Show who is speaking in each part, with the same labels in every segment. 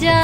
Speaker 1: дядя.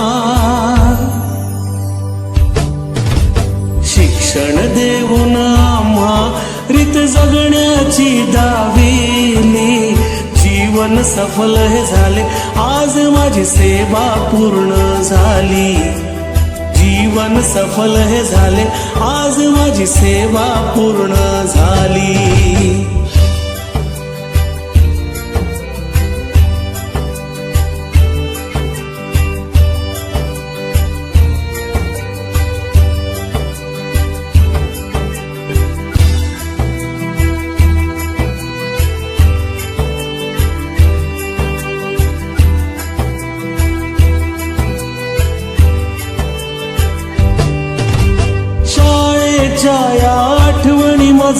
Speaker 2: शिक्षण देऊन आम्हा रीत जगण्याची दाविली जीवन सफल हे झाले आज माझी सेवा पूर्ण झाली. जीवन सफल हे झाले आज माझी सेवा पूर्ण झाली.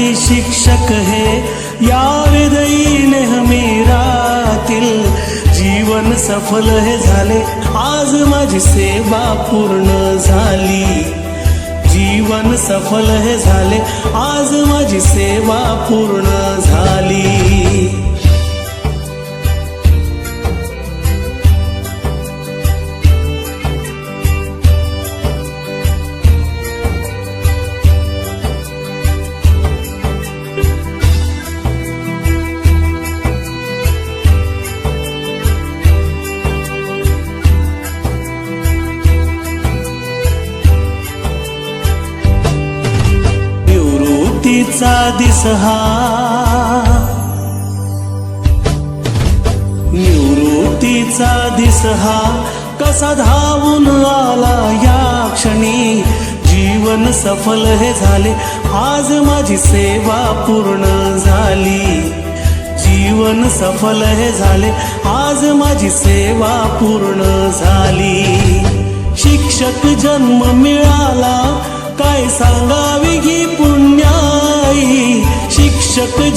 Speaker 2: हमारी शिक्षक हे या विदयी नेहमी जीवन सफल हे झाले आज माझी सेवा पूर्ण झाली। जीवन सफल हे झाले आज माझी सेवा पूर्ण झाली। निवृत्तीचा दिस हा. निवृत्तीचा दिस हा. कसा धावून आला या क्षणी? जीवन सफल हे झाले. आज माझी सेवा पूर्ण झाली. जीवन सफल हे झाले. आज माझी सेवा पूर्ण झाली. शिक्षक जन्म मिळाला. काय सांगावी घे